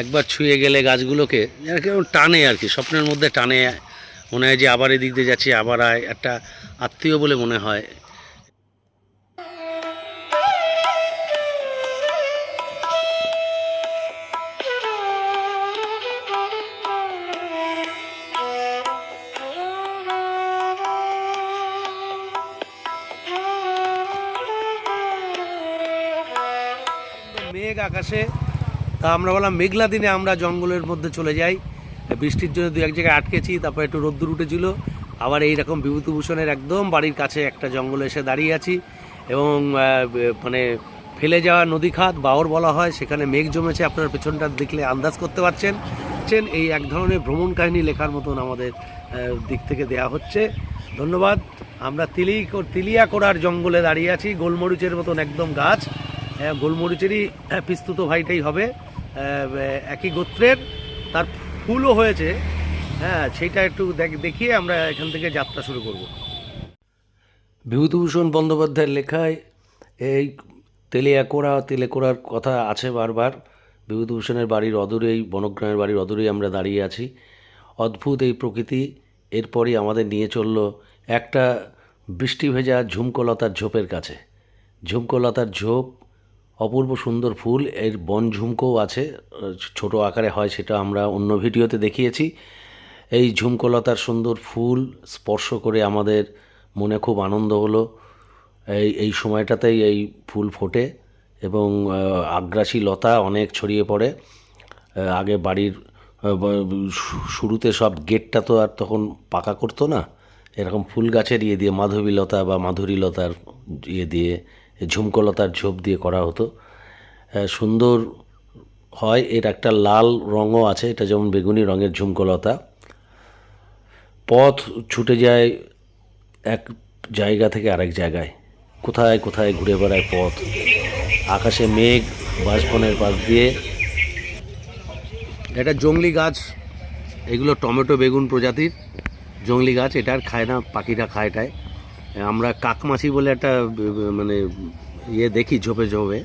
একবার ছুঁয়ে গেলে গাছগুলোকে টানে আর কি, স্বপ্নের মধ্যে টানে। মনে হয় যে আবার এদিক দিয়ে যাচ্ছি, আবার আয়, একটা আত্মীয় বলে মনে হয়। মেঘ আকাশে তা আমরা বললাম মেঘলা দিনে আমরা জঙ্গলের মধ্যে চলে যাই। বৃষ্টির জন্য দু এক জায়গায় আটকেছি তারপর একটু রোদ্দুর উঠেছিল। আবার এই রকম বিভূতিভূষণের একদম বাড়ির কাছে একটা জঙ্গলে এসে দাঁড়িয়ে আছি এবং মানে ফেলে যাওয়া নদী খাত বাওর বলা হয় সেখানে মেঘ জমেছে আপনার পেছনটা দেখলে আন্দাজ করতে পারছেন। এই এক ধরনের ভ্রমণ কাহিনী লেখার মতন আমাদের দিক থেকে দেয়া হচ্ছে। ধন্যবাদ। আমরা তিলি তিলিয়া করার জঙ্গলে দাঁড়িয়ে আছি গোলমরিচের মতন একদম গাছ। হ্যাঁ, গোলমরিচেরই হ্যাঁ, পিস্তুত ভাইটাই হবে। একই গোত্রের, তার ফুলও হয়েছে। হ্যাঁ সেটা একটু দেখ- দেখিয়ে আমরা এখান থেকে যাত্রা শুরু করব। বিভূতিভূষণ বন্দ্যোপাধ্যায়ের লেখায় এই তেলিয়াকোড়া, তেলেকোড়ার কথা আছে বারবার। বিভূতিভূষণের বাড়ির অদূরেই, বনগ্রামের বাড়ির অদূরেই আমরা দাঁড়িয়ে আছি। অদ্ভুত এই প্রকৃতি, এরপরই আমাদের নিয়ে চলল একটা বৃষ্টি ভেজা ঝুমকলতার ঝোপের কাছে। ঝুমকলতার ঝোপ অপূর্ব সুন্দর ফুল, এর বন ঝুমকোও আছে, ছোট আকারে হয় সেটা আমরা অন্য ভিডিওতে দেখিয়েছি। এই ঝুমকলতার সুন্দর ফুল স্পর্শ করে আমাদের মনে খুব আনন্দ হলো। এই এই সময়টাতেই এই ফুল ফোটে এবং আগ্রাসী লতা অনেক ছড়িয়ে পড়ে। আগে বাড়ির শুরুতে সব গেটটা তো আর তখন পাকা করতো না। এরকম ফুল গাছের ইয়ে দিয়ে, মাধবী লতা বা মাধুরী লতার ইয়ে দিয়ে ঝুমকলতার ঝোপ দিয়ে করা হতো। সুন্দর হয়, এর একটা লাল রঙও আছে, এটা যেমন বেগুনি রঙের ঝুমকলতা। পথ ছুটে যায় এক জায়গা থেকে আরেক জায়গায়। কোথায় কোথায় ঘুরে বেড়ায় পথ। আকাশে মেঘ বাঁশবনের পাশ দিয়ে। এটা জংলি গাছ, এগুলো টমেটো, বেগুন প্রজাতির জংলি গাছ, এটা আর খায় না, পাখিরা খায় এটায়। আমরা কাকমাছি বলে একটা মানে ইয়ে দেখি ঝোপে ঝোপে।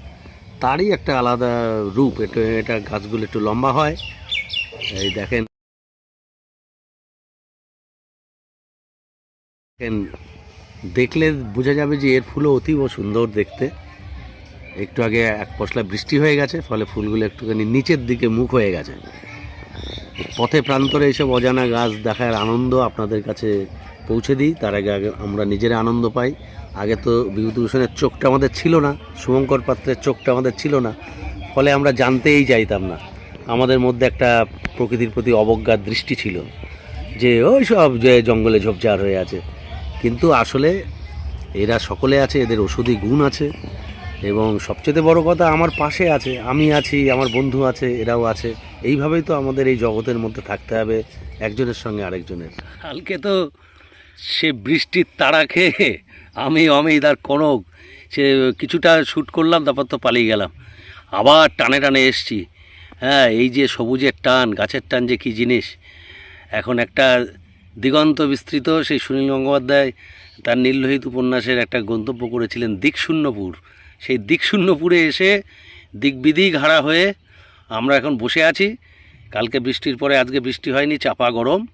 তারই একটা আলাদা রূপ এটা এটা গাছগুলো একটু লম্বা হয়। এই দেখেন দেখলে বোঝা যাবে যে এর ফুলও অতীব সুন্দর দেখতে। একটু আগে এক পশলা বৃষ্টি হয়ে গেছে, ফলে ফুলগুলো একটুখানি নিচের দিকে মুখ হয়ে গেছে। পথে প্রান্তরে এইসব অজানা গাছ দেখার আনন্দ আপনাদের কাছে পৌঁছে দিই, তার আগে আগে আমরা নিজেরা আনন্দ পাই। আগে তো বিভূতিভূষণের চোখটা আমাদের ছিল না, শুভঙ্কর পাত্রের চোখটা আমাদের ছিল না, ফলে আমরা জানতেই চাইতাম না। আমাদের মধ্যে একটা প্রকৃতির প্রতি অবজ্ঞার দৃষ্টি ছিল যে, ওই সব যে জঙ্গলে ঝোপঝাড় হয়ে আছে। কিন্তু আসলে এরা সকলে আছে, এদের ওষুধি গুণ আছে এবং সবচেয়ে বড় কথা আমার পাশে আছে, আমি আছি, আমার বন্ধু আছে, এরাও আছে। এইভাবেই তো আমাদের এই জগতের মধ্যে থাকতে হবে, একজনের সঙ্গে আরেকজনের। কালকে তো সে বৃষ্টির তাড়া খেয়ে আমি, অমিত আর কনক, সে কিছুটা শ্যুট করলাম, তারপর তো পালিয়ে গেলাম। আবার টানে টানে এসছি। হ্যাঁ এই যে সবুজের টান, গাছের টান যে কী জিনিস। এখন একটা দিগন্ত বিস্তৃত, সেই সুনীল গঙ্গোপাধ্যায় তার নীললোহিত উপন্যাসের একটা গন্তব্য করেছিলেন দিকশূন্যপুর। সেই দিকশূন্যপুরে এসে দিকবিদিক হারা হয়ে আমরা এখন বসে আছি। কালকে বৃষ্টির পরে, আজকে বৃষ্টি হয়নি, চাপা গরম।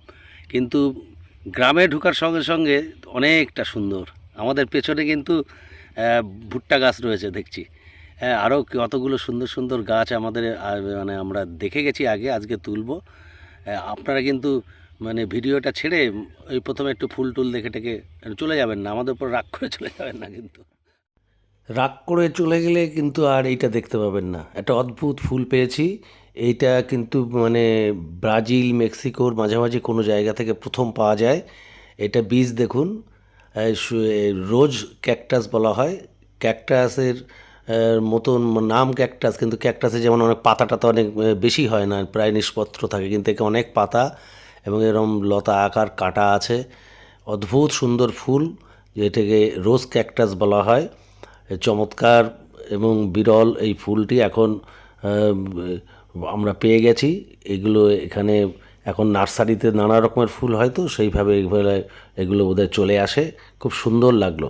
কিন্তু গ্রামে ঢুকার সঙ্গে সঙ্গে অনেকটা সুন্দর। আমাদের পেছনে কিন্তু ভুট্টা গাছ রয়েছে, দেখছি। হ্যাঁ আরও কতগুলো সুন্দর সুন্দর গাছ আমাদের মানে আমরা দেখে গেছি আগে, আজকে তুলব। আপনারা কিন্তু মানে ভিডিওটা ছেড়ে ওই প্রথমে একটু ফুল টুল দেখে টেকে চলে যাবেন না, আমাদের উপর রাগ করে চলে যাবেন না কিন্তু। রাগ করে চলে গেলে কিন্তু আর এইটা দেখতে পাবেন না। একটা অদ্ভুত ফুল পেয়েছি। এইটা কিন্তু মানে ব্রাজিল, মেক্সিকোর মাঝামাঝি কোনো জায়গা থেকে প্রথম পাওয়া যায়। এটা বীজ দেখুন রোজ ক্যাকটাস বলা হয়। ক্যাকটাসের মতন নাম ক্যাকটাস, কিন্তু ক্যাকটাসে যেমন অনেক পাতাটা তো অনেক বেশি হয় না, প্রায় নিষ্পত্র থাকে, কিন্তু একে অনেক পাতা এবং এরম লতা আকার কাটা আছে। অদ্ভুত সুন্দর ফুল, যেটাকে রোজ ক্যাকটাস বলা হয়। চমৎকার এবং বিরল এই ফুলটি। এখন আমরা পেয়ে গেছি। এগুলো এখানে এখন নার্সারিতে নানা রকমের ফুল হয় তো, সেইভাবে এইভাবে এগুলো বোধহয় চলে আসে। খুব সুন্দর লাগল।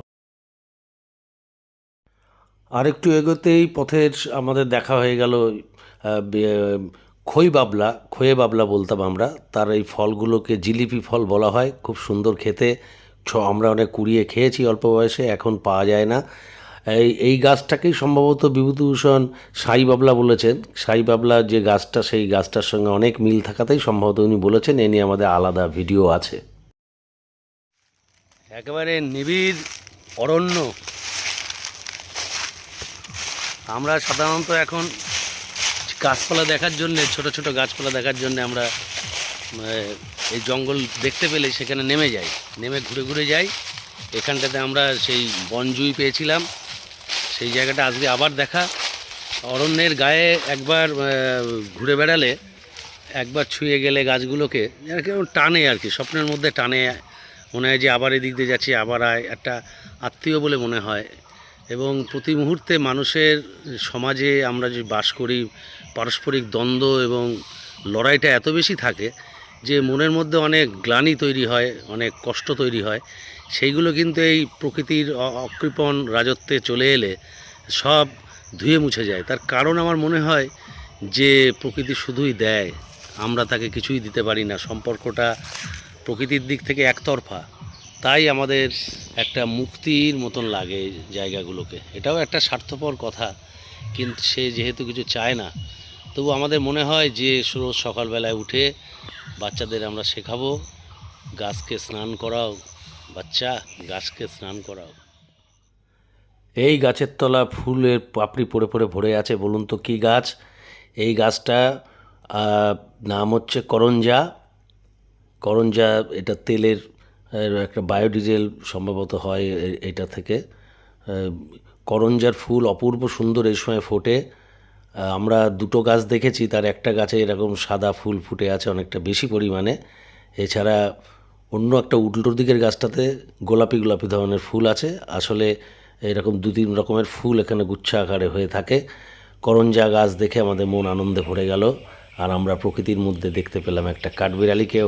আরেকটু এগোতেই পথের আমাদের দেখা হয়ে গেল খই বাবলা খয়ে বাবলা বলতাম আমরা। তার এই ফলগুলোকে জিলিপি ফল বলা হয়, খুব সুন্দর খেতে। ছ, আমরা অনেক কুড়িয়ে খেয়েছি অল্প বয়সে, এখন পাওয়া যায় না। এই এই গাছটাকেই সম্ভবত বিভূতিভূষণ সাই বাবলা বলেছেন। সাই বাবলা যে গাছটা, সেই গাছটার সঙ্গে অনেক মিল থাকাতেই সম্ভবত উনি বলেছেন, এ নিয়ে আমাদের আলাদা ভিডিও আছে। একেবারে নিবিড় অরণ্য। আমরা সাধারণত এখন গাছপালা দেখার জন্য, ছোট ছোট গাছপালা দেখার জন্য আমরা এই জঙ্গল দেখতে পেলে সেখানে নেমে যাই। নেমে ঘুরে ঘুরে যাই। এখানটাতে আমরা সেই বনজুই পেয়েছিলাম। সেই জায়গাটা আজকে আবার দেখা। অরণ্যের গায়ে একবার ঘুরে বেড়ালে একবার ছুঁয়ে গেলে গাছগুলোকে আর কি টানে আর কি, স্বপ্নের মধ্যে টানে। মনে হয় যে আবার এদিক দিয়ে যাচ্ছি, আবার আয়, একটা আত্মীয় বলে মনে হয়। এবং প্রতি মুহূর্তে মানুষের সমাজে আমরা যে বাস করি, পারস্পরিক দ্বন্দ্ব এবং লড়াইটা এত বেশি থাকে যে মনের মধ্যে অনেক গ্লানি তৈরি হয়, অনেক কষ্ট তৈরি হয়, সেইগুলো কিন্তু এই প্রকৃতির অকৃপণ রাজত্বে চলে এলে সব ধুয়ে মুছে যায়। তার কারণ আমার মনে হয় যে প্রকৃতি শুধুই দেয়, আমরা তাকে কিছুই দিতে পারি না। সম্পর্কটা প্রকৃতির দিক থেকে একতরফা, তাই আমাদের একটা মুক্তির মতন লাগে জায়গাগুলোকে। এটাও একটা স্বার্থপর কথা, কিন্তু সে যেহেতু কিছু চায় না, তবু আমাদের মনে হয় যে রোজ সকালবেলায় উঠে বাচ্চাদের আমরা শেখাবো। গাছকে স্নান করাও, বাচ্চা গাছকে স্নান করাও। এই গাছের তলা ফুলের পাপড়ি পড়ে পড়ে ভরে আছে, বলুন তো কী গাছ? এই গাছটা নাম হচ্ছে করঞ্জা। করঞ্জা, এটা তেলের একটা বায়োডিজেল সম্ভবত হয় এটা থেকে। করঞ্জার ফুল অপূর্ব সুন্দর এই সময় ফোটে। আমরা দুটো গাছ দেখেছি, তার একটা গাছে এরকম সাদা ফুল ফুটে আছে অনেকটা বেশি পরিমাণে। এছাড়া অন্য একটা উল্টোর দিকের গাছটাতে গোলাপি গোলাপি ধরনের ফুল আছে। আসলে এরকম দু তিন রকমের ফুল এখানে গুচ্ছ আকারে হয়ে থাকে। করঞ্জা গাছ দেখে আমাদের মন আনন্দে ভরে গেল, আর আমরা প্রকৃতির মধ্যে দেখতে পেলাম একটা কাঠবিড়ালিকেও।